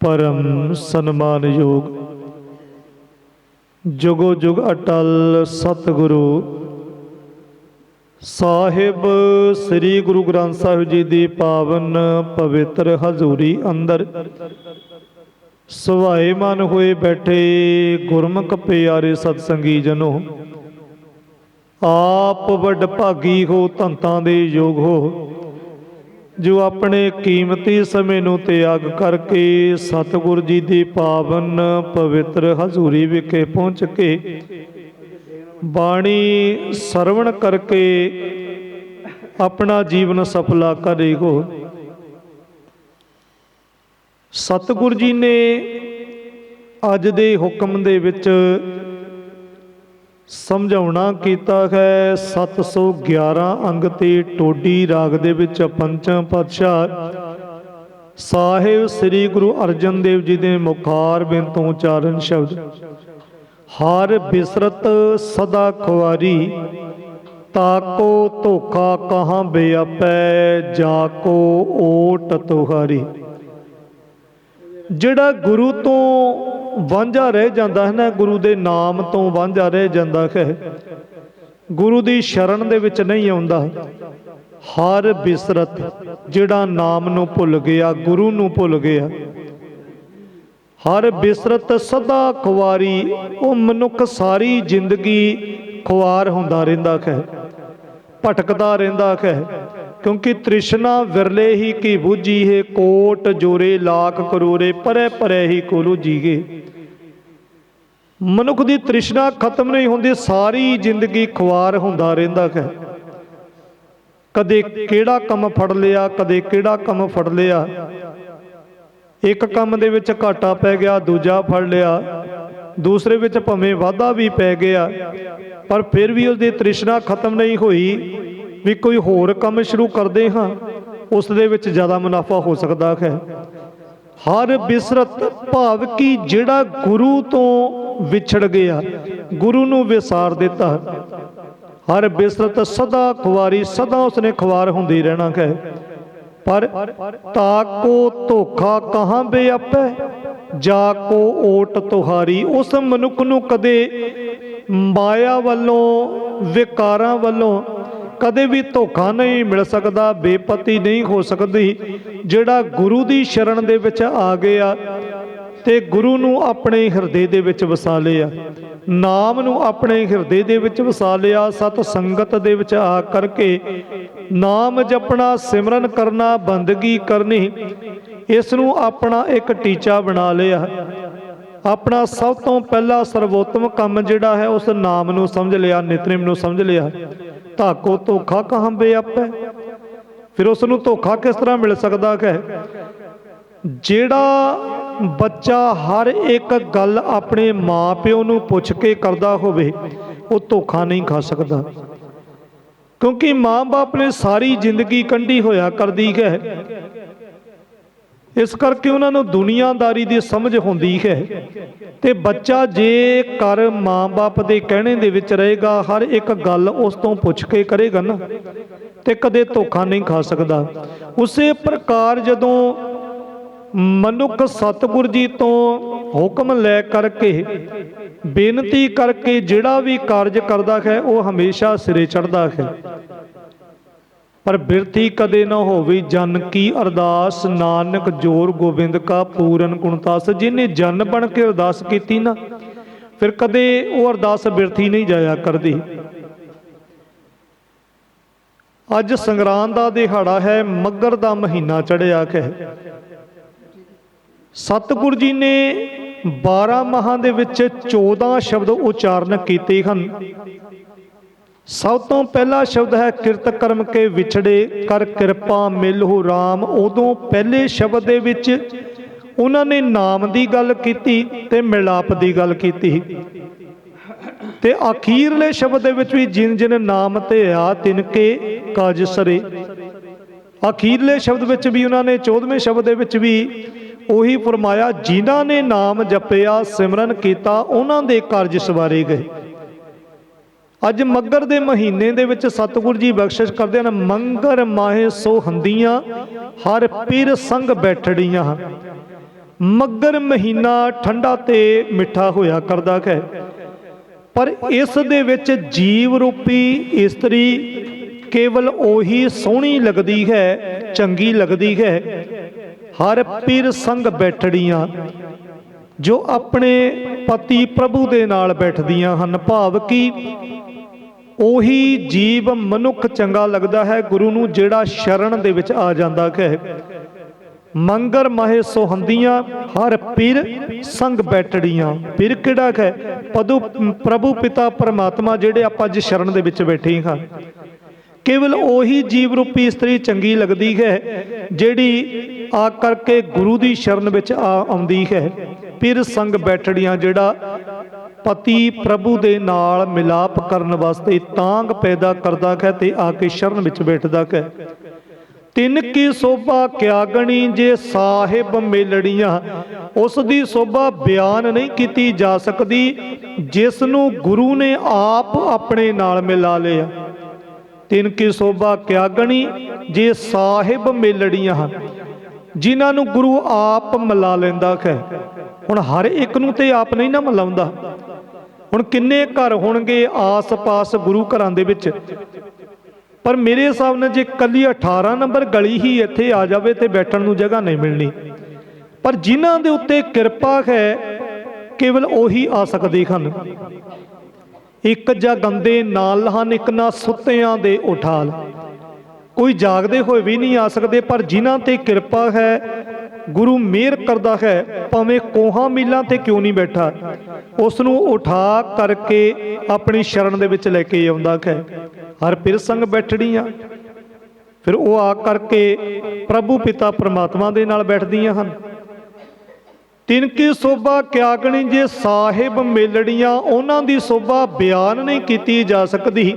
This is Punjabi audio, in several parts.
ਪਰਮ ਸਨਮਾਨ ਯੋਗ ਜੁਗੋ ਜੁਗ ਅਟਲ ਸਤਿਗੁਰੂ। ਸਾਹਿਬ ਸ੍ਰੀ ਗੁਰੂ ਗ੍ਰੰਥ ਸਾਹਿਬ ਜੀ ਦੀ ਪਾਵਨ ਪਵਿੱਤਰ ਹਜ਼ੂਰੀ ਅੰਦਰ। ਸਵਾਏ ਮਨ ਹੋਏ ਬੈਠੇ ਗੁਰਮੁਖ ਪਿਆਰੇ ਸਤਸੰਗੀ ਜਨੋ। ਆਪ ਵੱਡ ਭਾਗੀ ਹੋ ਧੰਤਾਂ ਦੇ ਯੋਗ ਹੋ। ਜੋ ਆਪਣੇ ਕੀਮਤੀ ਸਮੇਂ ਨੂੰ ਤਿਆਗ ਕਰਕੇ ਸਤਿਗੁਰ ਜੀ ਦੀ ਪਾਵਨ ਪਵਿੱਤਰ ਹਜ਼ੂਰੀ ਵਿਖੇ ਪਹੁੰਚ ਕੇ ਬਾਣੀ ਸਰਵਣ ਕਰਕੇ ਆਪਣਾ ਜੀਵਨ ਸਫਲਾ ਕਰੇਗੋ ਸਤਿਗੁਰ ਜੀ ਨੇ ਅੱਜ ਦੇ ਹੁਕਮ ਦੇ ਵਿੱਚ ਸਮਝਾਉਣਾ ਕੀਤਾ ਹੈ 711 ਅੰਗ ਤੇ ਟੋਡੀ ਰਾਗ ਦੇ ਵਿੱਚ ਪੰਚਮ ਪਾਤਸ਼ਾਹ ਸਾਹਿਬ ਸ੍ਰੀ ਗੁਰੂ ਅਰਜਨ ਦੇਵ ਜੀ ਦੇ ਮੁਖਾਰ ਬਿਨ ਤੋਂ ਉਚਾਰਨ ਸ਼ਬਦ, ਹਰ ਬਿਸਰਤ ਸਦਾ ਖੁਆਰੀ, ਤਾਕੋ ਧੋਖਾ ਕਹਾਂ ਬਿਆਪੈ ਜਾ ਕੋ ਓਟ ਤੁਹਾਰੀ। ਜਿਹੜਾ ਗੁਰੂ ਤੋਂ ਵਾਂਝਾ ਰਹਿ ਜਾਂਦਾ ਹੈ ਨਾ, ਗੁਰੂ ਦੇ ਨਾਮ ਤੋਂ ਵਾਂਝਾ ਰਹਿ ਜਾਂਦਾ ਹੈ। ਗੁਰੂ ਦੀ ਸ਼ਰਨ ਦੇ ਵਿੱਚ ਨਹੀਂ ਆਉਂਦਾ। ਹਰ ਬਿਸਰਤ ਜਿਹੜਾ ਨਾਮ ਨੂੰ ਭੁੱਲ ਗਿਆ, ਗੁਰੂ ਨੂੰ ਭੁੱਲ ਗਿਆ। ਹਰ ਬਿਸਰਤ ਸਦਾ ਖੁਆਰੀ ਉਹ ਮਨੁੱਖ ਸਾਰੀ ਜ਼ਿੰਦਗੀ ਖੁਆਰ ਹੁੰਦਾ ਰਹਿੰਦਾ ਹੈ, ਭਟਕਦਾ ਰਹਿੰਦਾ ਹੈ। ਕਿਉਂਕਿ ਤ੍ਰਿਸ਼ਨਾ ਵਿਰਲੇ ਹੀ ਕੀ ਬੂਝੀ ਹੈ, ਕੋਟ ਜੋਰੇ ਲੱਖ ਕਰੋਰੇ, ਪਰੇ ਪਰੇ ਹੀ ਕੋਲੂ ਜੀਗੇ ਮਨੁੱਖ ਦੀ ਤ੍ਰਿਸ਼ਨਾ ਖਤਮ ਨਹੀਂ ਹੁੰਦੀ, ਸਾਰੀ ਜ਼ਿੰਦਗੀ ਖੁਆਰ ਹੁੰਦਾ ਰਹਿੰਦਾ ਹੈ। ਕਦੇ ਕਿਹੜਾ ਕੰਮ ਫੜ ਲਿਆ, ਕਦੇ ਕਿਹੜਾ ਕੰਮ ਫੜ ਲਿਆ। ਇੱਕ ਕੰਮ ਦੇ ਵਿੱਚ ਘਾਟਾ ਪੈ ਗਿਆ, ਦੂਜਾ ਫੜ ਲਿਆ। ਦੂਸਰੇ ਵਿੱਚ ਭਵੇਂ ਵਾਧਾ ਵੀ ਪੈ ਗਿਆ, ਪਰ ਫਿਰ ਵੀ ਉਸਦੀ ਤ੍ਰਿਸ਼ਨਾ ਖਤਮ ਨਹੀਂ ਹੋਈ। ਵੀ ਕੋਈ ਹੋਰ ਕੰਮ ਸ਼ੁਰੂ ਕਰਦੇ ਹਾਂ, ਉਸ ਦੇ ਵਿੱਚ ਜ਼ਿਆਦਾ ਮੁਨਾਫਾ ਹੋ ਸਕਦਾ ਹੈ। ਹਰ ਬਿਸਰਤ ਭਾਵ ਕੀ ਜਿਹੜਾ ਗੁਰੂ ਤੋਂ ਵਿਛੜ ਗਿਆ, ਗੁਰੂ ਨੂੰ ਵਿਸਾਰ ਦਿੱਤਾ। ਹਰ ਬਿਸਰਤ ਸਦਾ ਖੁਆਰੀ ਸਦਾ ਉਸਨੇ ਖੁਆਰ ਹੁੰਦੀ ਰਹਿਣਾ ਹੈ। ਪਰ ਤਾਕੋ ਧੋਖਾ ਕਹਾਂ ਬੇਅਪੈ ਜਾ ਕੋ ਓਟ ਤੁਹਾਰੀ, ਉਸ ਮਨੁੱਖ ਨੂੰ ਕਦੇ ਮਾਇਆ ਵੱਲੋਂ, ਵਿਕਾਰਾਂ ਵੱਲੋਂ ਕਦੇ ਵੀ ਧੋਖਾ ਨਹੀਂ ਮਿਲ ਸਕਦਾ, ਬੇਪਤੀ ਨਹੀਂ ਹੋ ਸਕਦੀ। ਜਿਹੜਾ ਗੁਰੂ ਦੀ ਸ਼ਰਨ ਦੇ ਵਿੱਚ ਆ ਗਿਆ ਤੇ ਗੁਰੂ ਨੂੰ ਆਪਣੇ ਹਿਰਦੇ ਦੇ ਵਿੱਚ ਵਸਾ ਲਿਆ, ਨਾਮ ਨੂੰ ਆਪਣੇ ਹਿਰਦੇ ਦੇ ਵਿੱਚ ਵਸਾ ਲਿਆ, ਸਤ ਸੰਗਤ ਦੇ ਵਿੱਚ ਆ ਕਰਕੇ ਨਾਮ ਜਪਣਾ, ਸਿਮਰਨ ਕਰਨਾ, ਬੰਦਗੀ ਕਰਨੀ ਇਸ ਨੂੰ ਆਪਣਾ ਇੱਕ ਟੀਚਾ ਬਣਾ ਲਿਆ। ਆਪਣਾ ਸਭ ਤੋਂ ਪਹਿਲਾ ਸਰਵੋਤਮ ਕੰਮ ਜਿਹੜਾ ਹੈ, ਉਸ ਨਾਮ ਨੂੰ ਸਮਝ ਲਿਆ, ਨਿਤਨੇਮ ਨੂੰ ਸਮਝ ਲਿਆ। ਧਾਕੋ ਧੋਖਾ ਕਹਾਂ ਬੇਅਪੈ ਫਿਰ ਉਸ ਨੂੰ ਧੋਖਾ ਕਿਸ ਤਰ੍ਹਾਂ ਮਿਲ ਸਕਦਾ ਹੈ ਜਿਹੜਾ ਬੱਚਾ ਹਰ ਇੱਕ ਗੱਲ ਆਪਣੇ ਮਾਪਿਓ ਨੂੰ ਪੁੱਛ ਕੇ ਕਰਦਾ ਹੋਵੇ, ਉਹ ਧੋਖਾ ਨਹੀਂ ਖਾ ਸਕਦਾ। ਕਿਉਂਕਿ ਮਾਂ-ਬਾਪ ਨੇ ਸਾਰੀ ਜ਼ਿੰਦਗੀ ਕੰਢੀ ਹੋਇਆ ਕਰਦੀ ਹੈ ਇਸ ਕਰਕੇ ਉਹਨਾਂ ਨੂੰ ਦੁਨੀਆਦਾਰੀ ਦੀ ਸਮਝ ਹੁੰਦੀ ਹੈ। ਤੇ ਬੱਚਾ ਜੇ ਕਰ ਮਾਂ-ਬਾਪ ਦੇ ਕਹਿਣੇ ਦੇ ਵਿੱਚ ਰਹੇਗਾ, ਹਰ ਇੱਕ ਗੱਲ ਉਸ ਤੋਂ ਪੁੱਛ ਕੇ ਕਰੇਗਾ ਨਾ, ਤੇ ਕਦੇ ਧੋਖਾ ਨਹੀਂ ਖਾ ਸਕਦਾ। ਉਸੇ ਪ੍ਰਕਾਰ ਜਦੋਂ ਮਨੁੱਖ ਸਤਿਗੁਰ ਜੀ ਤੋਂ ਹੁਕਮ ਲੈ ਕਰਕੇ, ਬੇਨਤੀ ਕਰਕੇ ਜਿਹੜਾ ਵੀ ਕਾਰਜ ਕਰਦਾ ਹੈ, ਉਹ ਹਮੇਸ਼ਾ ਸਿਰੇ ਚੜਦਾ ਹੈ। ਪਰ ਬਿਰਤੀ ਕਦੇ ਨਾ ਹੋਵੇ ਜਨ ਕੀ ਅਰਦਾਸ। ਨਾਨਕ ਜੋਰ ਗੋਬਿੰਦ ਕਾ ਪੂਰਨ ਗੁਣਤਾਸ ਜਿਹਨੇ ਜਨ ਬਣ ਕੇ ਅਰਦਾਸ ਕੀਤੀ ਨਾ, ਫਿਰ ਕਦੇ ਉਹ ਅਰਦਾਸ ਬਿਰਥੀ ਨਹੀਂ ਜਾਇਆ ਕਰਦੀ। ਅੱਜ ਸੰਗਰਾਂਦ ਦਾ ਦਿਹਾੜਾ ਹੈ, ਮੱਗਰ ਦਾ ਮਹੀਨਾ ਚੜਿਆ ਕਹਿ। ਸਤਿਗੁਰ ਜੀ ਨੇ 12 ਮਹਾਂ ਦੇ ਵਿੱਚ 14 ਸ਼ਬਦ ਉਚਾਰਨ ਕੀਤੇ ਹਨ। ਸਭ ਤੋਂ ਪਹਿਲਾ ਸ਼ਬਦ ਹੈ ਕਿਰਤ ਕਰਮ ਕੇ ਵਿਛੜੇ, ਕਰ ਕਿਰਪਾ ਮਿਲਹੁ RAM ਉਦੋਂ ਪਹਿਲੇ ਸ਼ਬਦ ਦੇ ਵਿੱਚ ਉਹਨਾਂ ਨੇ ਨਾਮ ਦੀ ਗੱਲ ਕੀਤੀ ਤੇ ਮਿਲਾਪ ਦੀ ਗੱਲ ਕੀਤੀ। ਤੇ ਅਖੀਰਲੇ ਸ਼ਬਦ ਦੇ ਵਿੱਚ ਵੀ ਜਿਨ ਜਿਨ ਨਾਮ ਤੇ ਆ, ਤਿਨ ਕੇ ਕਾਜ ਸਰੇ। ਅਖੀਰਲੇ ਸ਼ਬਦ ਵਿੱਚ ਵੀ ਉਹਨਾਂ ਨੇ 14ਵੇਂ ਸ਼ਬਦ ਦੇ ਵਿੱਚ ਵੀ ਉਹੀ ਫਰਮਾਇਆ, ਜਿਨ੍ਹਾਂ ਨੇ ਨਾਮ ਜਪਿਆ, ਸਿਮਰਨ ਕੀਤਾ, ਉਹਨਾਂ ਦੇ ਕਾਰਜ ਸਵਾਰੇ ਗਏ। ਅੱਜ ਮੱਗਰ ਦੇ ਮਹੀਨੇ ਦੇ ਵਿੱਚ ਸਤਿਗੁਰ ਜੀ ਬਖਸ਼ਿਸ਼ ਕਰਦੇ ਹਨ, ਮੰਗਰ ਮਾਹੇ ਸੋ ਹੰਦੀਆਂ, ਹਰ ਪੀਰ ਸੰਗ ਬੈਠੜੀਆਂ। ਮੱਗਰ ਮਹੀਨਾ ਠੰਡਾ ਤੇ ਮਿੱਠਾ ਹੋਇਆ ਕਰਦਾ ਹੈ। ਪਰ ਇਸ ਦੇ ਵਿੱਚ ਜੀਵ ਰੂਪੀ ਇਸਤਰੀ ਕੇਵਲ ਉਹੀ ਸੋਹਣੀ ਲੱਗਦੀ ਹੈ, ਚੰਗੀ ਲੱਗਦੀ ਹੈ। ਹਰ ਪੀਰ ਸੰਗ ਬੈਠੜੀਆਂ, ਜੋ ਆਪਣੇ ਪਤੀ ਪ੍ਰਭੂ ਦੇ ਨਾਲ ਬੈਠਦੀਆਂ ਹਨ। ਭਾਵ ਕਿ ਉਹੀ ਜੀਵ ਮਨੁੱਖ ਚੰਗਾ ਲੱਗਦਾ ਹੈ, ਗੁਰੂ ਨੂੰ ਜਿਹੜਾ ਸ਼ਰਨ ਦੇ ਵਿੱਚ ਆ ਜਾਂਦਾ ਹੈ। ਮੰਗਰ ਮਹੇ ਸੋਹੰਦੀਆਂ, ਹਰ ਪੀਰ ਸੰਗ ਬੈਠੜੀਆਂ। ਪੀਰ ਕਿਹੜਾ ਹੈ? ਪਦੂ, ਪ੍ਰਭੂ ਪਿਤਾ ਪਰਮਾਤਮਾ ਜਿਹੜੇ ਆਪਾਂ ਅੱਜ ਸ਼ਰਨ ਦੇ ਵਿੱਚ ਬੈਠੇ ਹਾਂ। ਕੇਵਲ ਉਹੀ ਜੀਵ ਰੂਪੀ ਇਸਤਰੀ ਚੰਗੀ ਲੱਗਦੀ ਹੈ, ਜਿਹੜੀ ਆ ਕਰਕੇ ਗੁਰੂ ਦੀ ਸ਼ਰਨ ਵਿੱਚ ਆ, ਆਉਂਦੀ ਹੈ। ਪੀਰ ਸੰਗ ਬੈਠੜੀਆਂ ਜਿਹੜਾ ਪਤੀ ਪ੍ਰਭੂ ਦੇ ਨਾਲ ਮਿਲਾਪ ਕਰਨ ਵਾਸਤੇ ਤਾਂਗ ਪੈਦਾ ਕਰਦਾ ਹੈ ਤੇ ਆ ਕੇ ਸ਼ਰਨ ਵਿੱਚ ਬੈਠਦਾ ਹੈ ਤਿੰਨ ਕੀ ਸੋਭਾ ਕਿਆਗਣੀ ਜੇ ਸਾਹਿਬ ਮੇਲੜੀਆਂ, ਉਸ ਦੀ ਸੋਭਾ ਬਿਆਨ ਨਹੀਂ ਕੀਤੀ ਜਾ ਸਕਦੀ, ਜਿਸ ਨੂੰ ਗੁਰੂ ਨੇ ਆਪ ਆਪਣੇ ਨਾਲ ਮਿਲਾ ਲਿਆ। ਤਿੰਨ ਕੀ ਸੋਭਾ ਕਿਆਗਣੀ ਜੇ ਸਾਹਿਬ ਮੇਲੜੀਆਂ ਹਨ ਜਿਨ੍ਹਾਂ ਨੂੰ ਗੁਰੂ ਆਪ ਮਿਲਾ ਲੈਂਦਾ ਹੈ ਹੁਣ ਹਰ ਇੱਕ ਨੂੰ ਤੇ ਆਪ ਨਹੀਂ ਨਾ ਮਿਲਾਉਂਦਾ। ਹੁਣ ਕਿੰਨੇ ਘਰ ਹੋਣਗੇ ਆਸ-ਪਾਸ ਗੁਰੂ ਘਰਾਂ ਦੇ ਵਿੱਚ? ਪਰ ਮੇਰੇ ਹਿਸਾਬ ਨਾਲ ਜੇ ਕੱਲੀ 18 ਨੰਬਰ ਗਲੀ ਹੀ ਇੱਥੇ ਆ ਜਾਵੇ ਤੇ ਬੈਠਣ ਨੂੰ ਜਗ੍ਹਾ ਨਹੀਂ ਮਿਲਣੀ। ਪਰ ਜਿਨ੍ਹਾਂ ਦੇ ਉੱਤੇ ਕਿਰਪਾ ਹੈ, ਕੇਵਲ ਉਹੀ ਆ ਸਕਦੇ ਹਨ। ਇੱਕ ਜਾਂ ਗੰਦੇ ਨਾਲ ਹਨ, ਇੱਕ ਨਾ ਸੁੱਤਿਆਂ ਦੇ ਉਠਾਲ। ਕੋਈ ਜਾਗਦੇ ਹੋਏ ਵੀ ਨਹੀਂ ਆ ਸਕਦੇ, ਪਰ ਜਿਨ੍ਹਾਂ ਤੇ ਕਿਰਪਾ ਹੈ ਗੁਰੂ ਮਿਹਰ ਕਰਦਾ ਹੈ, ਭਾਵੇਂ ਕੋਹਾਂ ਮੀਲਾਂ ਤੇ ਕਿਉਂ ਨਹੀਂ ਬੈਠਾ। ਉਸ ਨੂੰ ਉਠਾ ਕਰਕੇ ਆਪਣੀ ਸ਼ਰਨ ਦੇ ਵਿੱਚ ਲੈ ਕੇ ਆਉਂਦਾ ਹੈ। ਹਰ ਪਿਰ ਸੰਗ ਬੈਠੜੀਆਂ। ਫਿਰ ਉਹ ਆ ਕਰਕੇ ਪ੍ਰਭੂ ਪਿਤਾ ਪਰਮਾਤਮਾ ਦੇ ਨਾਲ ਬੈਠਦੀਆਂ ਹਨ। ਤਿਨ ਕੀ ਸੋਭਾ ਕਿਆ ਗਣੀ ਜੇ ਸਾਹਿਬ ਮੇਲੜੀਆਂ, ਉਹਨਾਂ ਦੀ ਸੋਭਾ ਬਿਆਨ ਨਹੀਂ ਕੀਤੀ ਜਾ ਸਕਦੀ।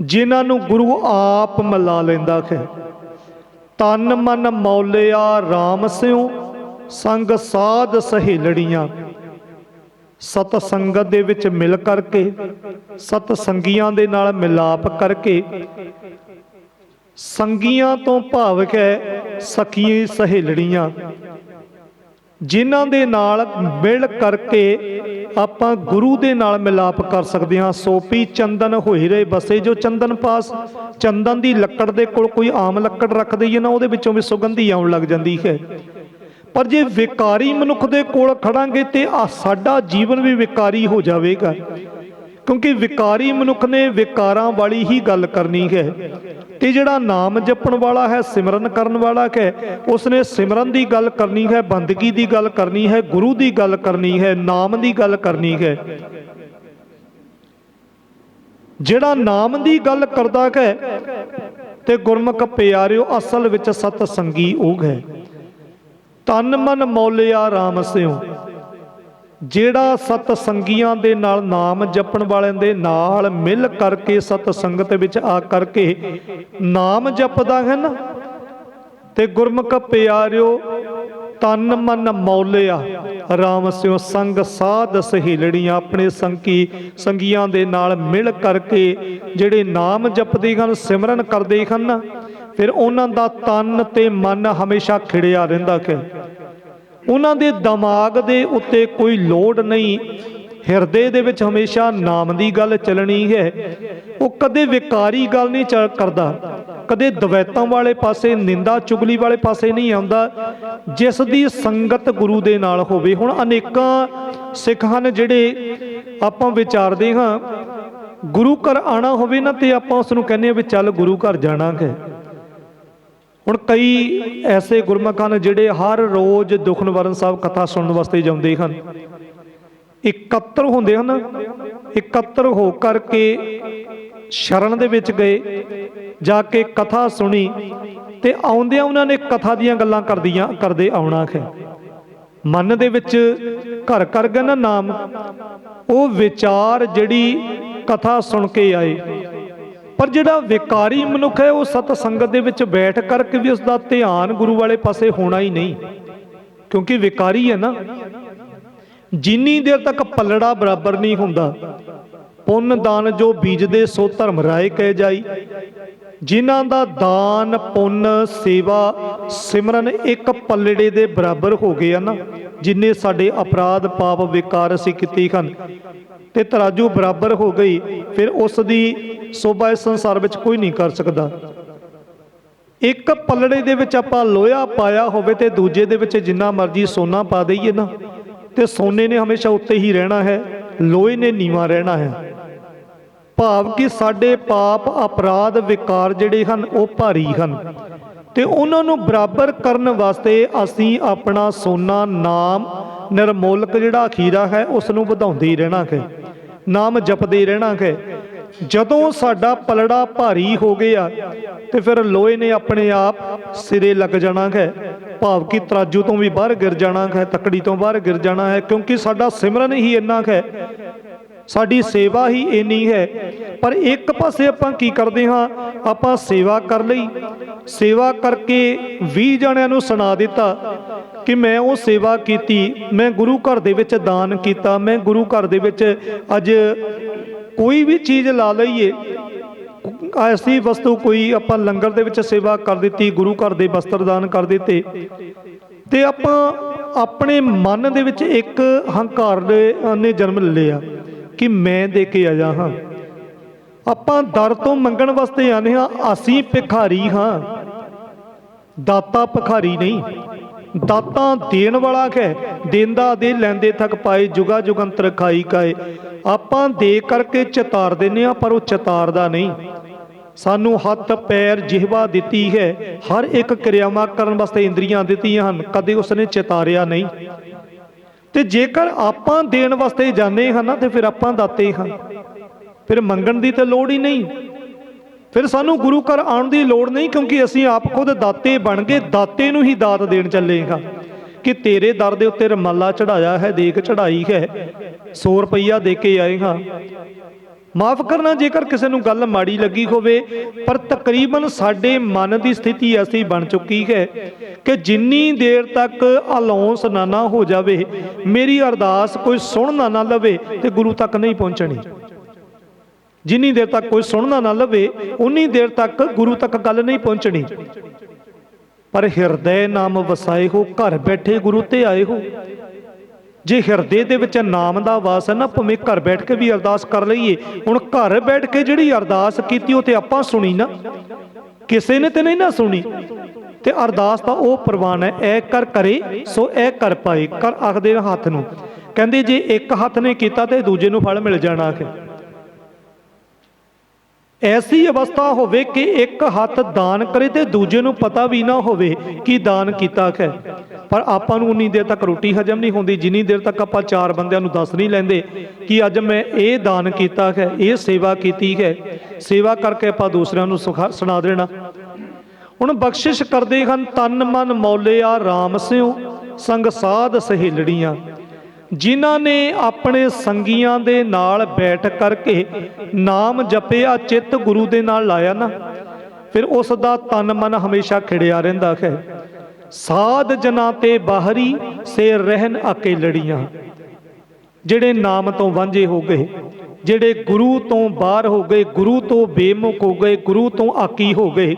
ਜਿਨ੍ਹਾਂ ਨੂੰ ਗੁਰੂ ਆਪ ਮਿਲਾ ਲੈਂਦਾ ਹੈ। ਤਨ ਮਨ ਮੌਲਿਆ RAM ਸਿਉ, ਸੰਗ ਸਾਧ ਸਹੇਲੜੀਆਂ। ਸਤ ਸੰਗਤ ਦੇ ਵਿੱਚ ਮਿਲ ਕਰਕੇ, ਸਤ ਸੰਗੀਆਂ ਦੇ ਨਾਲ ਮਿਲਾਪ ਕਰਕੇ, ਸੰਗੀਆਂ ਤੋਂ ਭਾਵ ਹੈ ਸਖੀ ਸਹੇਲੜੀਆਂ। ਜਿਨ੍ਹਾਂ ਦੇ ਨਾਲ ਮਿਲ ਕਰਕੇ ਆਪਾਂ ਗੁਰੂ ਦੇ ਨਾਲ ਮਿਲਾਪ ਕਰ ਸਕਦੇ ਹਾਂ। ਸੋਪੀ ਚੰਦਨ ਹੋਈ ਰਹੇ ਬਸੇ, ਜੋ ਚੰਦਨ ਪਾਸ, ਚੰਦਨ ਦੀ ਲੱਕੜ ਦੇ ਕੋਲ ਕੋਈ ਆਮ ਲੱਕੜ ਰੱਖ ਦਈਏ ਨਾ, ਉਹਦੇ ਵਿੱਚੋਂ ਵੀ ਸੁਗੰਧੀ ਆਉਣ ਲੱਗ ਜਾਂਦੀ ਹੈ। ਪਰ ਜੇ ਵਿਕਾਰੀ ਮਨੁੱਖ ਦੇ ਕੋਲ ਖੜਾਂਗੇ ਤੇ ਆ ਸਾਡਾ ਜੀਵਨ ਵੀ ਵਿਕਾਰੀ ਹੋ ਜਾਵੇਗਾ। ਕਿਉਂਕਿ ਵਿਕਾਰੀ ਮਨੁੱਖ ਨੇ ਵਿਕਾਰਾਂ ਵਾਲੀ ਹੀ ਗੱਲ ਕਰਨੀ ਹੈ। ਤੇ ਜਿਹੜਾ ਨਾਮ ਜਪਣ ਵਾਲਾ ਹੈ, ਸਿਮਰਨ ਕਰਨ ਵਾਲਾ ਹੈ, ਉਸਨੇ ਸਿਮਰਨ ਦੀ ਗੱਲ ਕਰਨੀ ਹੈ, ਬੰਦਗੀ ਦੀ ਗੱਲ ਕਰਨੀ ਹੈ, ਗੁਰੂ ਦੀ ਗੱਲ ਕਰਨੀ ਹੈ, ਨਾਮ ਦੀ ਗੱਲ ਕਰਨੀ ਹੈ। ਜਿਹੜਾ ਨਾਮ ਦੀ ਗੱਲ ਕਰਦਾ ਹੈ ਤੇ ਗੁਰਮੁਖ ਪਿਆਰਿਓ, ਅਸਲ ਵਿੱਚ ਸਤ ਸੰਗੀ ਉਹ ਹੈ। ਤਨ ਮਨ ਮੌਲਿਆ RAM ਸਿਓ ਜਿਹੜਾ ਸਤ ਸੰਗੀਆਂ ਦੇ ਨਾਲ ਨਾਮ ਜਪਣ ਵਾਲਿਆਂ ਦੇ ਨਾਲ ਮਿਲ ਕਰਕੇ ਸਤ ਸੰਗਤ ਵਿੱਚ ਆ ਕਰਕੇ ਨਾਮ ਜਪਦਾ ਹੈ ਨਾ? ਤੇ ਗੁਰਮੁਖ ਪਿਆਰਿਓ, ਤਨ ਮਨ ਮੌਲਿਆ, ਰਾਮ ਸਿਓ ਸੰਗ ਸਾਧ ਸਹੇਲੜੀਆਂ ਆਪਣੇ ਸੰਗੀ ਸੰਗੀਆਂ ਦੇ ਨਾਲ ਮਿਲ ਕਰਕੇ ਜਿਹੜੇ ਨਾਮ ਜਪਦੇ ਹਨ, ਸਿਮਰਨ ਕਰਦੇ ਹਨ, ਫਿਰ ਉਹਨਾਂ ਦਾ ਤਨ ਤੇ ਮਨ ਹਮੇਸ਼ਾ ਖਿੜਿਆ ਰਹਿੰਦਾ ਕਿ ਉਹਨਾਂ ਦੇ ਦਿਮਾਗ ਦੇ ਉੱਤੇ ਕੋਈ ਲੋਡ ਨਹੀਂ। ਹਿਰਦੇ ਦੇ ਵਿੱਚ ਹਮੇਸ਼ਾ ਨਾਮ ਦੀ ਗੱਲ ਚੱਲਣੀ ਹੈ। ਉਹ ਕਦੇ ਵਿਕਾਰੀ ਗੱਲ ਨਹੀਂ ਚੱਲ ਕਰਦਾ। ਕਦੇ ਦਵੈਤਾਂ ਵਾਲੇ ਪਾਸੇ, ਨਿੰਦਾ ਚੁਗਲੀ ਵਾਲੇ ਪਾਸੇ ਨਹੀਂ ਆਉਂਦਾ। ਜਿਸ ਦੀ ਸੰਗਤ ਗੁਰੂ ਦੇ ਨਾਲ ਹੋਵੇ। ਹੁਣ ਅਨੇਕਾਂ ਸਿੱਖ ਹਨ ਜਿਹੜੇ ਆਪਾਂ ਵਿਚਾਰਦੇ ਹਾਂ, ਗੁਰੂ ਘਰ ਆਣਾ ਹੋਵੇ ਨਾ ਤੇ ਆਪਾਂ ਉਸ ਨੂੰ ਕਹਿੰਦੇ ਆ ਵੀ ਚੱਲ ਗੁਰੂ ਘਰ ਜਾਣਾ ਹੈ। ਹੁਣ ਕਈ ਐਸੇ ਗੁਰਮੁਖ ਹਨ ਜਿਹੜੇ ਹਰ ਰੋਜ਼ ਦੁਖ ਨਿਵਾਰਨ ਸਾਹਿਬ ਕਥਾ ਸੁਣਨ ਵਾਸਤੇ ਜਾਂਦੇ ਹਨ। ਇਕੱਤਰ ਹੁੰਦੇ ਹਨ। ਇਕੱਤਰ ਹੋ ਕਰਕੇ ਸ਼ਰਨ ਦੇ ਵਿੱਚ ਗਏ, ਜਾ ਕੇ ਕਥਾ ਸੁਣੀ ਤੇ ਆਉਂਦਿਆਂ ਉਹਨਾਂ ਨੇ ਕਥਾ ਦੀਆਂ ਗੱਲਾਂ ਕਰਦੀਆਂ, ਕਰਦੇ ਆਉਣਾ ਹੈ। ਮਨ ਦੇ ਵਿੱਚ ਘਰ ਕਰ ਗਿਆ ਨਾ ਨਾਮ, ਉਹ ਵਿਚਾਰ ਜਿਹੜੀ ਕਥਾ ਸੁਣ ਕੇ ਆਏ। ਪਰ ਜਿਹੜਾ ਵਿਕਾਰੀ ਮਨੁੱਖ ਹੈ, ਉਹ ਸਤ ਸੰਗਤ ਦੇ ਵਿੱਚ ਬੈਠ ਕਰਕੇ ਵੀ ਉਸ ਦਾ ਧਿਆਨ ਗੁਰੂ ਵਾਲੇ ਪਾਸੇ ਹੋਣਾ ਹੀ ਨਹੀਂ। ਕਿਉਂਕਿ ਵਿਕਾਰੀ ਹੈ ਨਾ, ਜਿੰਨੀ ਦੇਰ ਤੱਕ ਪੱਲੜਾ ਬਰਾਬਰ ਨਹੀਂ ਹੁੰਦਾ, ਪੁੰਨ ਦਾਨ ਜੋ ਬੀਜਦੇ ਸੋ ਧਰਮ ਰਾਏ ਕਹਿ ਜਾਈ। ਜਿਨ੍ਹਾਂ ਦਾ ਦਾਨ, ਪੁੰਨ, ਸੇਵਾ ਸਿਮਰਨ ਇੱਕ ਪੱਲੜੇ ਦੇ ਬਰਾਬਰ ਹੋ ਗਏ ਆ ਨਾ ਜਿੰਨੇ ਸਾਡੇ ਅਪਰਾਧ ਪਾਪ ਵਿਕਾਰ ਅਸੀਂ ਕੀਤੇ ਹਨ। ਤੇ ਤਰਾਜੂ ਬਰਾਬਰ ਹੋ ਗਈ, ਫਿਰ ਉਸ ਦੀ ਸੋਭਾ ਇਸ ਸੰਸਾਰ ਵਿੱਚ ਕੋਈ ਨਹੀਂ ਕਰ ਸਕਦਾ। ਇੱਕ ਪੱਲੜੇ ਦੇ ਵਿੱਚ ਆਪਾਂ ਲੋਹਾ ਪਾਇਆ ਹੋਵੇ ਤੇ ਦੂਜੇ ਦੇ ਵਿੱਚ ਜਿੰਨਾ ਮਰਜ਼ੀ ਸੋਨਾ ਪਾ ਦਈਏ ਨਾ, ਤੇ ਸੋਨੇ ਨੇ ਹਮੇਸ਼ਾ ਉੱਤੇ ਹੀ ਰਹਿਣਾ ਹੈ, ਲੋਹੇ ਨੇ ਨੀਵਾ ਰਹਿਣਾ ਹੈ। ਭਾਵ ਕਿ ਸਾਡੇ ਪਾਪ, ਅਪਰਾਧ, ਵਿਕਾਰ ਜਿਹੜੇ ਹਨ, ਉਹ ਭਾਰੀ ਹਨ। ਤੇ ਉਹਨਾਂ ਨੂੰ ਬਰਾਬਰ ਕਰਨ ਵਾਸਤੇ ਅਸੀਂ ਆਪਣਾ ਸੋਨਾ, ਨਾਮ, ਨਿਰਮੋਲਕ ਜਿਹੜਾ ਅਖੀਰਾ ਹੈ ਉਸ ਨੂੰ ਵਧਾਉਂਦੇ ਹੀ ਰਹਿਣਾ ਹੈ। ਨਾਮ ਜਪਦੇ ਰਹਿਣਾ ਹੈ। ਜਦੋਂ ਸਾਡਾ ਪਲੜਾ ਭਾਰੀ ਹੋ ਗਿਆ, ਤੇ ਫਿਰ ਲੋਹੇ ਨੇ ਆਪਣੇ ਆਪ ਸਿਰੇ ਲੱਗ ਜਾਣਾ ਹੈ। ਭਾਵ ਕਿ ਤਰਾਜੂ ਤੋਂ ਵੀ ਬਾਹਰ ਗਿਰ ਜਾਣਾ ਹੈ, ਤਕੜੀ ਤੋਂ ਬਾਹਰ ਗਿਰ ਜਾਣਾ ਹੈ, ਕਿਉਂਕਿ ਸਾਡਾ ਸਿਮਰਨ ਹੀ ਇੰਨਾ ਹੈ। ਸਾਡੀ ਸੇਵਾ ਹੀ ਇੰਨੀ ਹੈ। ਪਰ ਇੱਕ ਪਾਸੇ ਆਪਾਂ ਕੀ ਕਰਦੇ ਹਾਂ? ਆਪਾਂ ਸੇਵਾ ਕਰ ਲਈ। ਸੇਵਾ ਕਰਕੇ 20 ਜਣਿਆਂ ਨੂੰ ਸੁਣਾ ਦਿੱਤਾ। ਕਿ ਮੈਂ ਉਹ ਸੇਵਾ ਕੀਤੀ, ਮੈਂ ਗੁਰੂ ਘਰ ਦੇ ਵਿੱਚ ਦਾਨ ਕੀਤਾ, ਮੈਂ ਗੁਰੂ ਘਰ ਦੇ ਵਿੱਚ ਅੱਜ ਕੋਈ ਵੀ ਚੀਜ਼ ਲਾ ਲਈਏ, ਐਸੀ ਵਸਤੂ ਕੋਈ ਆਪਾਂ ਲੰਗਰ ਦੇ ਵਿੱਚ ਸੇਵਾ ਕਰ ਦਿੱਤੀ, ਗੁਰੂ ਘਰ ਦੇ ਵਸਤਰ ਦਾਨ ਕਰ ਦਿੱਤੇ, ਤੇ ਆਪਾਂ ਆਪਣੇ ਮਨ ਦੇ ਵਿੱਚ ਇੱਕ ਹੰਕਾਰ ਨੇ ਜਨਮ ਲੈ ਲਿਆ ਕਿ ਮੈਂ ਦੇ ਕੇ ਆਇਆ ਹਾਂ। ਆਪਾਂ ਦਰ ਤੋਂ ਮੰਗਣ ਵਾਸਤੇ ਆਨੇ ਹਾਂ, ਅਸੀਂ ਭਿਖਾਰੀ ਹਾਂ, ਦਾਤਾ ਭਿਖਾਰੀ ਨਹੀਂ। ਦਾਤਾ ਦੇਣ ਵਾਲਾ ਹੈ। ਦੇਂਦਾ ਦੇ ਲੈਂਦੇ ਥਕ ਪਾਏ, ਜੁਗਾ ਜੁਗੰਤਰ ਖਾਈ ਕਾਏ। ਆਪਾਂ ਦੇ ਕਰਕੇ ਚਤਾਰ ਦਿੰਨੇ ਆ ਪਰ ਉਹ ਚਤਾਰਦਾ ਨਹੀਂ। ਸਾਨੂੰ ਹੱਥ, ਪੈਰ, ਜਿਹਵਾ ਦਿੱਤੀ ਹੈ, ਹਰ ਇੱਕ ਕਿਰਿਆਵਾਂ ਕਰਨ ਵਾਸਤੇ ਇੰਦਰੀਆਂ ਦਿੱਤੀਆਂ ਹਨ, ਕਦੇ ਉਸਨੇ ਚਤਾਰਿਆ ਨਹੀਂ। ਤੇ ਜੇਕਰ ਆਪਾਂ ਦੇਣ ਵਾਸਤੇ ਜਾਂਦੇ ਹਾਂ ਨਾ, ਤੇ ਫਿਰ ਆਪਾਂ ਦਾਤੇ ਹਾਂ। ਫਿਰ ਮੰਗਣ ਦੀ ਤੇ ਲੋੜ ਹੀ ਨਹੀਂ। ਫਿਰ ਸਾਨੂੰ ਗੁਰੂ ਘਰ ਆਉਣ ਦੀ ਲੋੜ ਨਹੀਂ ਕਿਉਂਕਿ ਅਸੀਂ ਆਪ ਖੁਦ ਦਾਤੇ ਬਣ ਕੇ ਦਾਤੇ ਨੂੰ ਹੀ ਦਾਤ ਦੇਣ ਚੱਲੇਗਾ। ਕਿ ਤੇਰੇ ਦਰ ਦੇ ਉੱਤੇ ਰਮਾਲਾ ਚੜਾਇਆ ਹੈ, ਦੇਖ ਚੜਾਈ ਹੈ 100 ਰੁਪਈਆ ਦੇ ਕੇ ਆਏਗਾ ਮਾਫ ਕਰਨਾ, ਜੇਕਰ ਕਿਸੇ ਨੂੰ ਗੱਲ ਮਾੜੀ ਲੱਗੀ ਹੋਵੇ, ਪਰ ਤਕਰੀਬਨ ਸਾਡੇ ਮਨ ਦੀ ਸਥਿਤੀ ਐਸੀ ਬਣ ਚੁੱਕੀ ਹੈ ਕਿ ਜਿੰਨੀ ਦੇਰ ਤੱਕ ਅਲਾਉਂਸ ਨਾ ਨਾ ਹੋ ਜਾਵੇ, ਮੇਰੀ ਅਰਦਾਸ ਕੋਈ ਸੁਣ ਨਾ ਨਾ ਲਵੇ ਤੇ ਗੁਰੂ ਤੱਕ ਨਹੀਂ ਪਹੁੰਚਣੀ। ਜਿੰਨੀ ਦੇਰ ਤੱਕ ਕੋਈ ਸੁਣਨਾ ਨਾ ਲਵੇ, ਉਨੀ ਦੇਰ ਤੱਕ ਗੁਰੂ ਤੱਕ ਗੱਲ ਨਹੀਂ ਪਹੁੰਚਣੀ। ਪਰ ਹਿਰਦੇ ਨਾਮ ਵਸਾਏ ਹੋ, ਘਰ ਬੈਠੇ ਗੁਰੂ ਤੇ ਆਏ ਹੋ। ਜੇ ਹਿਰਦੇ ਦੇ ਵਿੱਚ ਨਾਮ ਦਾ ਵਾਸ ਹੈ ਨਾ, ਭਵੇਂ ਘਰ ਬੈਠ ਕੇ ਵੀ ਅਰਦਾਸ ਕਰ ਲਈਏ, ਹੁਣ ਘਰ ਬੈਠ ਕੇ ਜਿਹੜੀ ਅਰਦਾਸ ਕੀਤੀ ਉਹ ਤੇ ਆਪਾਂ ਸੁਣੀ ਨਾ। ਕਿਸੇ ਨੇ ਤੇ ਨਹੀਂ ਨਾ ਸੁਣੀ। ਤੇ ਅਰਦਾਸ ਤਾਂ ਉਹ ਪ੍ਰਵਾਨ ਹੈ ਐ ਕਰ ਕਰੇ, ਸੋ ਐ ਕਰ ਪਾਏ, ਕਰ ਆਖਦੇ ਹੱਥ ਨੂੰ। ਕਹਿੰਦੇ ਜੇ ਇੱਕ ਹੱਥ ਨੇ ਕੀਤਾ ਤੇ ਦੂਜੇ ਨੂੰ ਫਲ ਮਿਲ ਜਾਣਾ ਕਿ ਐਸੀ ਅਵਸਥਾ ਹੋਵੇ ਕਿ ਇੱਕ ਹੱਥ ਦਾਨ ਕਰੇ ਤੇ ਦੂਜੇ ਨੂੰ ਪਤਾ ਵੀ ਨਾ ਹੋਵੇ ਕਿ ਦਾਨ ਕੀਤਾ ਹੈ ਪਰ ਆਪਾਂ ਨੂੰ ਉਨੀ ਦੇਰ ਤੱਕ ਰੋਟੀ ਹਜਮ ਨਹੀਂ ਹੁੰਦੀ, ਜਿੰਨੀ ਦੇਰ ਤੱਕ ਆਪਾਂ ਚਾਰ ਬੰਦਿਆਂ ਨੂੰ ਦੱਸ ਨਹੀਂ ਲੈਂਦੇ ਕਿ ਅੱਜ ਮੈਂ ਇਹ ਦਾਨ ਕੀਤਾ ਹੈ ਇਹ ਸੇਵਾ ਕੀਤੀ ਹੈ ਸੇਵਾ ਕਰਕੇ ਆਪਾਂ ਦੂਸਰਿਆਂ ਨੂੰ ਸੁਖਾ- ਸੁਣਾ ਦੇਣਾ। ਹੁਣ ਬਖਸ਼ਿਸ਼ ਕਰਦੇ ਹਨ ਤਨ ਮਨ ਮੌਲਿਆ RAM ਸਿਉ, ਸੰਗ ਸਾਧ ਸਹੇਲੜੀਆਂ। ਜਿਨ੍ਹਾਂ ਨੇ ਆਪਣੇ ਸੰਗੀਆਂ ਦੇ ਨਾਲ ਬੈਠ ਕਰਕੇ ਨਾਮ ਜਪਿਆ, ਚਿੱਤ ਗੁਰੂ ਦੇ ਨਾਲ ਲਾਇਆ ਨਾ, ਫਿਰ ਉਸ ਦਾ ਤਨ ਮਨ ਹਮੇਸ਼ਾ ਖਿੜਿਆ ਰਹਿੰਦਾ ਹੈ। ਸਾਧ ਜਨਾ ਤੇ ਬਾਹਰੀ ਸੇ ਰਹਿਨ ਅਕੇਲੜੀਆਂ, ਜਿਹੜੇ ਨਾਮ ਤੋਂ ਵਾਂਝੇ ਹੋ ਗਏ, ਜਿਹੜੇ ਗੁਰੂ ਤੋਂ ਬਾਹਰ ਹੋ ਗਏ, ਗੁਰੂ ਤੋਂ ਬੇਮੁਖ ਹੋ ਗਏ, ਗੁਰੂ ਤੋਂ ਆਕੀ ਹੋ ਗਏ।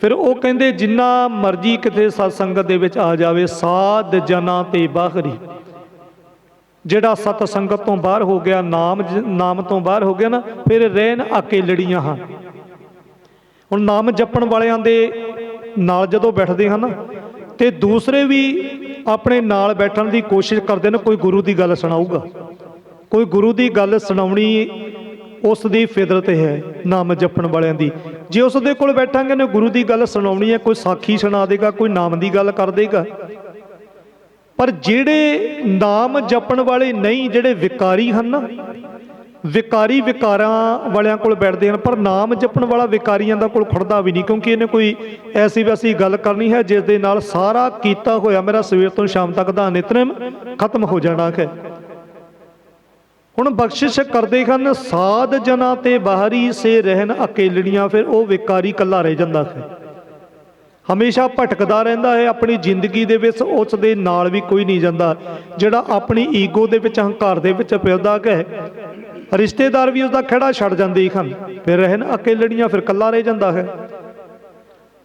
ਫਿਰ ਉਹ ਕਹਿੰਦੇ, ਜਿੰਨਾ ਮਰਜ਼ੀ ਕਿਤੇ ਸਤ ਸੰਗਤ ਦੇ ਵਿੱਚ ਆ ਜਾਵੇ, ਸਾਧ ਜਨਾ ਤੇ ਬਾਹਰੀ ਜਿਹੜਾ ਸਤ ਸੰਗਤ ਤੋਂ ਬਾਹਰ ਹੋ ਗਿਆ, ਨਾਮ ਨਾਮ ਤੋਂ ਬਾਹਰ ਹੋ ਗਿਆ ਨਾ, ਫਿਰ ਰਹਿਣ ਅਕੇਲੜੀਆਂ ਹਨ। ਹੁਣ ਨਾਮ ਜਪਣ ਵਾਲਿਆਂ ਦੇ ਨਾਲ ਜਦੋਂ ਬੈਠਦੇ ਹਨ ਤੇ ਦੂਸਰੇ ਵੀ ਆਪਣੇ ਨਾਲ ਬੈਠਣ ਦੀ ਕੋਸ਼ਿਸ਼ ਕਰਦੇ ਨੇ, ਕੋਈ ਗੁਰੂ ਦੀ ਗੱਲ ਸੁਣਾਊਗਾ। ਕੋਈ ਗੁਰੂ ਦੀ ਗੱਲ ਸੁਣਾਉਣੀ ਉਸ ਦੀ ਫਿਦਰਤ ਹੈ, ਨਾਮ ਜਪਣ ਵਾਲਿਆਂ ਦੀ। ਜੇ ਉਸ ਦੇ ਕੋਲ ਬੈਠਾਂਗੇ ਨੇ, ਗੁਰੂ ਦੀ ਗੱਲ ਸੁਣਾਉਣੀ ਹੈ, ਕੋਈ ਸਾਖੀ ਸੁਣਾ ਦੇਗਾ, ਕੋਈ ਨਾਮ ਦੀ ਗੱਲ ਕਰ ਦੇਗਾ ਪਰ ਜਿਹੜੇ ਨਾਮ ਜਪਣ ਵਾਲੇ ਨਹੀਂ, ਜਿਹੜੇ ਵਿਕਾਰੀ ਹਨ ਨਾ, ਵਿਕਾਰੀ ਵਿਕਾਰਾਂ ਵਾਲਿਆਂ ਕੋਲ ਬੈਠਦੇ ਹਨ, ਪਰ ਨਾਮ ਜਪਣ ਵਾਲਾ ਵਿਕਾਰੀਆਂ ਦਾ ਕੋਲ ਖੜਦਾ ਵੀ ਨਹੀਂ, ਕਿਉਂਕਿ ਇਹਨੇ ਕੋਈ ਐਸੀ ਵੈਸੀ ਗੱਲ ਕਰਨੀ ਹੈ, ਜਿਸ ਦੇ ਨਾਲ ਸਾਰਾ ਕੀਤਾ ਹੋਇਆ ਮੇਰਾ ਸਵੇਰ ਤੋਂ ਸ਼ਾਮ ਤੱਕ ਦਾ ਨਿਤਨੇਮ ਖਤਮ ਹੋ ਜਾਣਾ ਹੈ। ਹੁਣ ਬਖਸ਼ਿਸ਼ ਕਰਦੇ ਹਨ, ਸਾਧ ਜਨਾ ਤੇ ਬਾਹਰੀ ਸੇ ਰਹਿਣ ਅਕੇਲੜੀਆਂ ਫਿਰ ਉਹ ਵਿਕਾਰੀ ਕੱਲਾ ਰਹਿ ਜਾਂਦਾ ਹੈ। ਹਮੇਸ਼ਾ ਭਟਕਦਾ ਰਹਿੰਦਾ ਹੈ, ਆਪਣੀ ਜ਼ਿੰਦਗੀ ਦੇ ਵਿੱਚ ਉਸ ਦੇ ਨਾਲ ਵੀ ਕੋਈ ਨਹੀਂ ਜਾਂਦਾ, ਜਿਹੜਾ ਆਪਣੀ ਈਗੋ ਦੇ ਵਿੱਚ ਹੰਕਾਰ ਦੇ ਵਿੱਚ ਫਿਰਦਾ ਹੈ। ਰਿਸ਼ਤੇਦਾਰ ਵੀ ਉਸਦਾ ਖੜਾ ਛੱਡ ਜਾਂਦੇ ਹੀ ਹਨ, ਫਿਰ ਰਹਿਣ ਅਕੇਲੜੀਆਂ ਫਿਰ ਕੱਲਾ ਰਹਿ ਜਾਂਦਾ ਹੈ।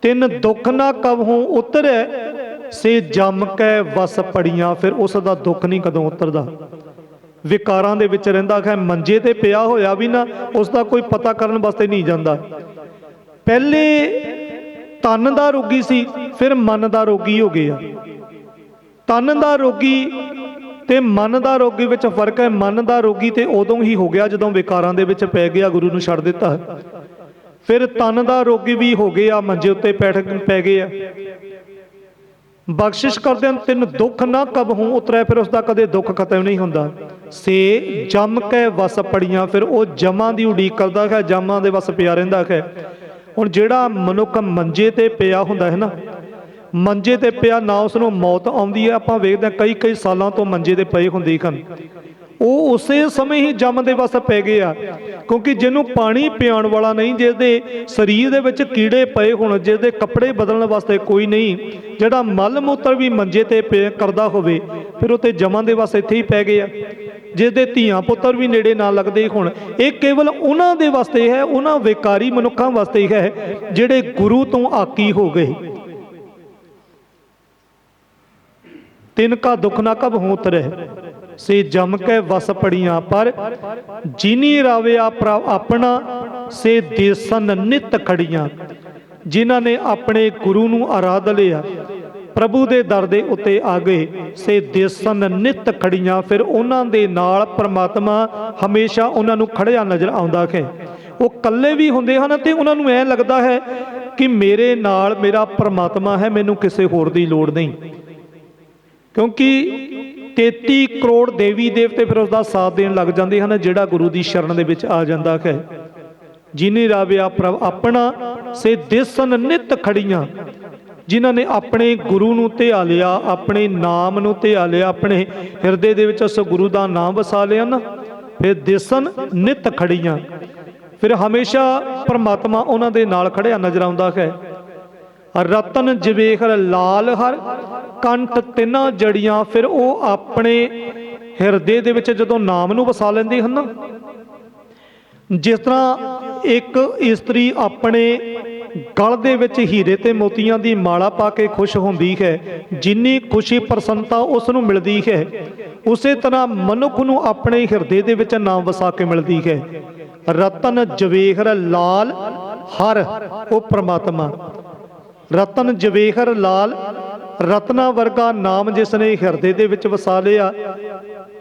ਤਿੰਨ ਦੁੱਖ ਨਾ ਕਬਹੂ ਉਤਰੈ, ਸੇ ਜੰਮ ਕੈ ਵਸ ਪੜੀਆਂ, ਫਿਰ ਉਸ ਦਾ ਦੁੱਖ ਨਹੀਂ ਕਦੋਂ ਉਤਰਦਾ। ਵਿਕਾਰਾਂ ਦੇ ਵਿੱਚ ਰਹਿੰਦਾ ਹੈ, ਮੰਜੇ ਤੇ ਪਿਆ ਹੋਇਆ ਵੀ ਨਾ ਉਸ ਦਾ ਕੋਈ ਪਤਾ ਕਰਨ ਵਾਸਤੇ ਨਹੀਂ ਜਾਂਦਾ। ਪਹਿਲੇ ਤਨ ਦਾ ਰੋਗੀ ਸੀ, ਫਿਰ ਮਨ ਦਾ ਰੋਗੀ ਹੋ ਗਿਆ। ਤਨ ਦਾ ਰੋਗੀ ਤੇ ਮਨ ਦਾ ਰੋਗੀ ਵਿੱਚ ਫ਼ਰਕ ਹੈ। ਮਨ ਦਾ ਰੋਗੀ ਤੇ ਉਦੋਂ ਹੀ ਹੋ ਗਿਆ ਜਦੋਂ ਵਿਕਾਰਾਂ ਦੇ ਵਿੱਚ ਪੈ ਗਿਆ, ਗੁਰੂ ਨੂੰ ਛੱਡ ਦਿੱਤਾ। ਫਿਰ ਤਨ ਦਾ ਰੋਗੀ ਵੀ ਹੋ ਗਿਆ, ਮੰਜੇ ਉੱਤੇ ਪੈਠ ਪੈ ਗਏ ਆ ਬਖਸ਼ਿਸ਼ ਕਰਦਿਆਂ ਤਿੰਨ ਦੁੱਖ ਨਾ ਕਬ ਹੂੰ ਉਤਰੈ, ਫਿਰ ਉਸ ਦਾ ਕਦੇ ਦੁੱਖ ਖਤਮ ਨਹੀਂ ਹੁੰਦਾ। ਸੇ ਜਮ ਕੇ ਵਸ ਪੜੀਆਂ, ਫਿਰ ਉਹ ਜਮਾਂ ਦੀ ਉਡੀਕ ਕਰਦਾ ਹੈ, ਜਮਾਂ ਦੇ ਵਸ ਪਿਆ ਰਹਿੰਦਾ ਹੈ। ਹੁਣ ਜਿਹੜਾ ਮਨੁੱਖ ਮੰਜੇ ਤੇ ਪਿਆ ਹੁੰਦਾ ਹੈ ਨਾ, ਮੰਜੇ ਤੇ ਪਿਆ ਨਾ ਉਸ ਨੂੰ ਮੌਤ ਆਉਂਦੀ ਹੈ, ਆਪਾਂ ਵੇਖਦੇ ਹਾਂ ਕਈ ਕਈ ਸਾਲਾਂ ਤੋਂ ਮੰਜੇ ਤੇ ਪਏ ਹੁੰਦੇ ਹਨ। ਉਹ ਉਸੇ ਸਮੇਂ ਹੀ ਜੰਮ ਦੇ ਵਸ ਪੈ ਗਏ ਆ, ਕਿਉਂਕਿ ਜਿਹਨੂੰ ਪਾਣੀ ਪਿਆਉਣ ਵਾਲਾ ਨਹੀਂ, ਜਿਹਦੇ ਸਰੀਰ ਦੇ ਵਿੱਚ ਕੀੜੇ ਪਏ ਹੋਣ, ਜਿਹਦੇ ਕੱਪੜੇ ਬਦਲਣ ਵਾਸਤੇ ਕੋਈ ਨਹੀਂ, ਜਿਹੜਾ ਮਲ ਮੂਤਰ ਵੀ ਮੰਜੇ ਤੇ ਪੇ ਕਰਦਾ ਹੋਵੇ, ਫਿਰ ਉਹ ਤੇ ਜਮਾਂ ਦੇ ਵਸ ਇੱਥੇ ਹੀ ਪੈ ਗਏ ਆ। ਜਿਹਦੇ ਧੀਆਂ ਪੁੱਤਰ ਵੀ ਨੇੜੇ ਨਾ ਲੱਗਦੇ ਹੁਣ। ਇਹ ਕੇਵਲ ਉਹਨਾਂ ਦੇ ਵਾਸਤੇ ਹੈ, ਉਹਨਾਂ ਵਿਕਾਰੀ ਮਨੁੱਖਾਂ ਵਾਸਤੇ ਹੈ, ਜਿਹੜੇ ਗੁਰੂ ਤੋਂ ਆਕੀ ਹੋ ਗਏ। ਤਿਨ ਕਾ ਦੁੱਖ ਨਾ ਕਬ ਹੋਤ ਰਹਿ, ਸੇ ਜਮ ਕੇ ਵਸ ਪੜੀਆਂ, ਪਰ ਜਿਨੀ ਰਾਵਿਆ ਪ੍ਰਭ ਆਪਣਾ, ਸੇ ਦੇਸਨ ਨਿਤ ਖੜੀਆਂ। ਜਿਨ੍ਹਾਂ ਨੇ ਆਪਣੇ ਗੁਰੂ ਨੂੰ ਆਰਾਧ ਲਿਆ ਪ੍ਰਭੂ ਦੇ ਦਰ ਦੇ ਉੱਤੇ ਆ ਗਏ। ਸੇ ਦੇਸਨ ਨਿਤ ਖੜੀਆਂ, ਫਿਰ ਉਹਨਾਂ ਦੇ ਨਾਲ ਪ੍ਰਮਾਤਮਾ ਹਮੇਸ਼ਾ ਉਹਨਾਂ ਨੂੰ ਖੜਿਆ ਨਜ਼ਰ ਆਉਂਦਾ ਹੈ। ਉਹ ਇਕੱਲੇ ਵੀ ਹੁੰਦੇ ਹਨ ਤੇ ਉਹਨਾਂ ਨੂੰ ਐ ਲੱਗਦਾ ਹੈ ਕਿ ਮੇਰੇ ਨਾਲ ਮੇਰਾ ਪ੍ਰਮਾਤਮਾ ਹੈ, ਮੈਨੂੰ ਕਿਸੇ ਹੋਰ ਦੀ ਲੋੜ ਨਹੀਂ। ਕਿਉਂਕਿ 33 ਕਰੋੜ ਦੇਵੀ ਦੇਵਤੇ ਫਿਰ ਉਸ ਦਾ ਸਾਥ ਦੇਣ ਲੱਗ ਜਾਂਦੇ ਹਨ, ਜਿਹੜਾ ਗੁਰੂ ਦੀ ਸ਼ਰਨ ਦੇ ਵਿੱਚ ਆ ਜਾਂਦਾ ਹੈ। ਜਿਨੇ ਰਾਵਿਆ ਪ੍ਰਭ ਆਪਣਾ ਸੇ ਦਿਸਨ ਨਿਤ ਖੜੀਆਂ ਜਿਨ੍ਹਾਂ ਨੇ ਆਪਣੇ ਗੁਰੂ ਨੂੰ ਧਿਆ ਲਿਆ, ਆਪਣੇ ਨਾਮ ਨੂੰ ਧਿਆ ਲਿਆ, ਆਪਣੇ ਹਿਰਦੇ ਦੇ ਵਿੱਚ ਉਸ ਗੁਰੂ ਦਾ ਨਾਮ ਵਸਾ ਲਿਆ ਨਾ, ਫਿਰ ਦੇਸਨ ਨਿਤ ਖੜੀਆਂ। ਫਿਰ ਹਮੇਸ਼ਾ ਪਰਮਾਤਮਾ ਉਹਨਾਂ ਦੇ ਨਾਲ ਖੜਿਆ, ਨਜ਼ਰ ਆਉਂਦਾ ਹੈ। ਰਤਨ ਜਵੇਖਰ ਲਾਲ ਹਰ, ਕੰਠ ਤਿੰਨਾਂ ਜੜੀਆਂ, ਫਿਰ ਉਹ ਆਪਣੇ ਹਿਰਦੇ ਦੇ ਵਿੱਚ ਜਦੋਂ ਨਾਮ ਨੂੰ ਵਸਾ ਲੈਂਦੇ ਹਨ ਜਿਸ ਤਰ੍ਹਾਂ ਇੱਕ ਇਸਤਰੀ ਆਪਣੇ ਗਲ ਦੇ ਵਿੱਚ ਹੀਰੇ ਤੇ ਮੋਤੀਆਂ ਦੀ ਮਾਲਾ ਪਾ ਕੇ ਖੁਸ਼ ਹੁੰਦੀ ਹੈ। ਜਿੰਨੀ ਖੁਸ਼ੀ ਪ੍ਰਸੰਨਤਾ ਉਸ ਨੂੰ ਮਿਲਦੀ ਹੈ, ਉਸੇ ਤਰ੍ਹਾਂ ਮਨੁੱਖ ਨੂੰ ਆਪਣੇ ਹਿਰਦੇ ਦੇ ਵਿੱਚ ਨਾਮ ਵਸਾ ਕੇ ਮਿਲਦੀ ਹੈ। ਰਤਨ ਜਵੇਹਰ ਲਾਲ ਹਰ, ਉਹ ਪ੍ਰਮਾਤਮਾ। ਰਤਨ ਜਵੇਹਰ ਲਾਲ, ਰਤਨਾ ਵਰਗਾ ਨਾਮ ਜਿਸ ਨੇ ਹਿਰਦੇ ਦੇ ਵਿੱਚ ਵਸਾ ਲਿਆ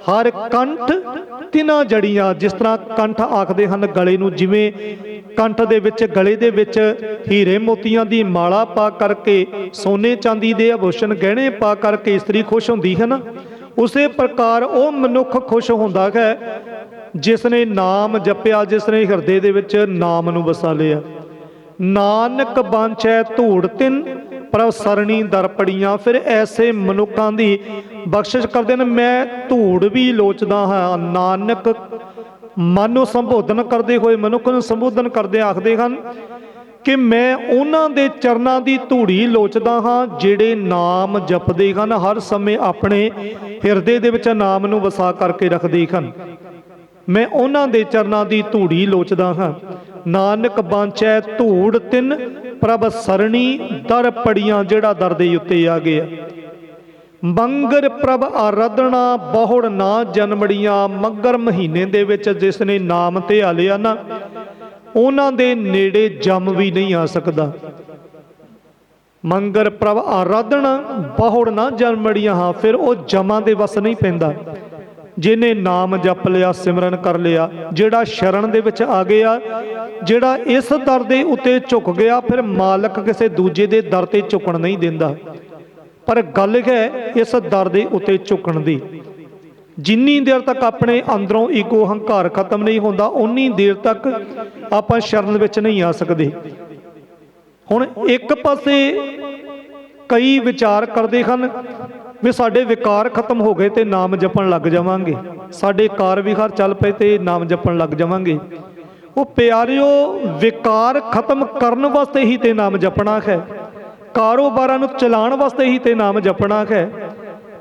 ਹਰ ਕੰਠ ਤਿਨਾ ਜੜੀਆਂ, ਜਿਸ ਤਰ੍ਹਾਂ ਕੰਠ ਆਖਦੇ ਹਨ ਗਲੇ ਨੂੰ, ਜਿਵੇਂ ਕੰਠ ਦੇ ਵਿੱਚ, ਗਲੇ ਦੇ ਵਿੱਚ ਹੀਰੇ ਮੋਤੀਆਂ ਦੀ ਮਾਲਾ ਪਾ ਕਰਕੇ, ਸੋਨੇ ਚਾਂਦੀ ਦੇ ਆਭੂਸ਼ਣ ਗਹਿਣੇ ਪਾ ਕਰਕੇ ਇਸਤਰੀ ਖੁਸ਼ ਹੁੰਦੀ ਹੈ ਨਾ? ਉਸੇ ਪ੍ਰਕਾਰ ਉਹ ਮਨੁੱਖ ਖੁਸ਼ ਹੁੰਦਾ ਹੈ, ਜਿਸ ਨੇ ਨਾਮ ਜਪਿਆ, ਜਿਸ ਨੇ ਹਿਰਦੇ ਦੇ ਵਿੱਚ ਨਾਮ ਨੂੰ ਵਸਾ ਲਿਆ। ਨਾਨਕ ਬਾਂਛੈ ਧੂੜ ਤਿੰਨ ਪ੍ਰਭ ਸਰਣੀ ਦਰ ਫਿਰ ਐਸੇ ਮਨੁੱਖਾਂ ਦੀ ਬਖਸ਼ਿਸ਼ ਕਰਦੇ ਨੇ। ਮੈਂ ਧੂੜ ਵੀ ਲੋਚਦਾ ਹਾਂ। ਨਾਨਕ ਮਨ ਨੂੰ ਸੰਬੋਧਨ ਕਰਦੇ ਹੋਏ ਮਨੁੱਖ ਨੂੰ ਸੰਬੋਧਨ ਕਰਦੇ ਆਖਦੇ ਹਨ ਕਿ ਮੈਂ ਉਹਨਾਂ ਦੇ ਚਰਨਾਂ ਦੀ ਧੂੜੀ ਲੋਚਦਾ ਹਾਂ, ਜਿਹੜੇ ਨਾਮ ਜਪਦੇ ਹਨ। ਹਰ ਸਮੇਂ ਆਪਣੇ ਹਿਰਦੇ ਦੇ ਵਿੱਚ ਨਾਮ ਨੂੰ ਵਸਾ ਕਰਕੇ ਰੱਖਦੇ ਹਨ। ਮੈਂ ਉਹਨਾਂ ਦੇ ਚਰਨਾਂ ਦੀ ਧੂੜੀ ਲੋਚਦਾ ਹਾਂ। ਨਾਨਕ ਬਾਂਚੈ ਧੂੜ ਤਿੰਨ ਪ੍ਰਭ ਸਰਣੀ ਦਰ ਪੜੀਆਂ ਜਿਹੜਾ ਦਰ ਦੇ ਉੱਤੇ ਆ ਗਿਆ। ਮੰਗਰ ਪ੍ਰਭ ਆਰਾਧਣਾ ਬਹੁੜ ਨਾ ਜਨਮੜੀਆਂ, ਮੱਗਰ ਮਹੀਨੇ ਦੇ ਵਿੱਚ ਜਿਸ ਨੇ ਨਾਮ ਤੇ ਆ ਲਿਆ ਨਾ, ਉਹਨਾਂ ਦੇ ਨੇੜੇ ਜੰਮ ਵੀ ਨਹੀਂ ਆ ਸਕਦਾ। ਮੰਗਰ ਪ੍ਰਭ ਆਰਾਧਣਾ ਬਹੁੜ ਨਾ ਜਨਮੜੀਆਂ, ਹਾਂ, ਫਿਰ ਉਹ ਜਮਾਂ ਦੇ ਵਸ ਨਹੀਂ ਪੈਂਦਾ। ਜਿਹਨੇ ਨਾਮ ਜਪ ਲਿਆ, ਸਿਮਰਨ ਕਰ ਲਿਆ, ਜਿਹੜਾ ਸ਼ਰਨ ਦੇ ਵਿੱਚ ਆ ਗਿਆ, ਜਿਹੜਾ ਇਸ ਦਰ ਦੇ ਉੱਤੇ ਝੁਕ ਗਿਆ, ਫਿਰ ਮਾਲਕ ਕਿਸੇ ਦੂਜੇ ਦੇ ਦਰ ਤੇ ਝੁਕਣ ਨਹੀਂ ਦਿੰਦਾ। ਪਰ ਗੱਲ ਹੈ, ਇਸ ਦਰ ਦੇ ਉੱਤੇ ਝੁਕਣ ਦੀ। ਜਿੰਨੀ ਦੇਰ ਤੱਕ ਆਪਣੇ ਅੰਦਰੋਂ ਈਗੋ ਹੰਕਾਰ ਖਤਮ ਨਹੀਂ ਹੁੰਦਾ ਉਨੀ ਦੇਰ ਤੱਕ ਆਪਾਂ ਸ਼ਰਨ ਵਿੱਚ ਨਹੀਂ ਆ ਸਕਦੇ। ਹੁਣ ਇੱਕ ਪਾਸੇ ਕਈ ਵਿਚਾਰ ਕਰਦੇ ਹਨ ਵੀ ਸਾਡੇ ਵਿਕਾਰ ਖਤਮ ਹੋ ਗਏ ਤੇ ਨਾਮ ਜਪਣ ਲੱਗ ਜਾਵਾਂਗੇ। ਸਾਡੇ ਕਾਰ ਵਿਕਾਰ ਚੱਲ ਪਏ ਤੇ ਨਾਮ ਜਪਣ ਲੱਗ ਜਾਵਾਂਗੇ। ਉਹ ਪਿਆਰਿਓ, ਵਿਕਾਰ ਖਤਮ ਕਰਨ ਵਾਸਤੇ ਹੀ ਤੇ ਨਾਮ ਜਪਣਾ ਹੈ। ਕਾਰੋਬਾਰਾਂ ਨੂੰ ਚਲਾਉਣ ਵਾਸਤੇ ਹੀ ਤੇ ਨਾਮ ਜਪਣਾ ਹੈ।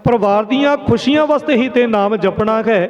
ਪਰਿਵਾਰ ਦੀਆਂ ਖੁਸ਼ੀਆਂ ਵਾਸਤੇ ਹੀ ਤੇ ਨਾਮ ਜਪਣਾ ਹੈ।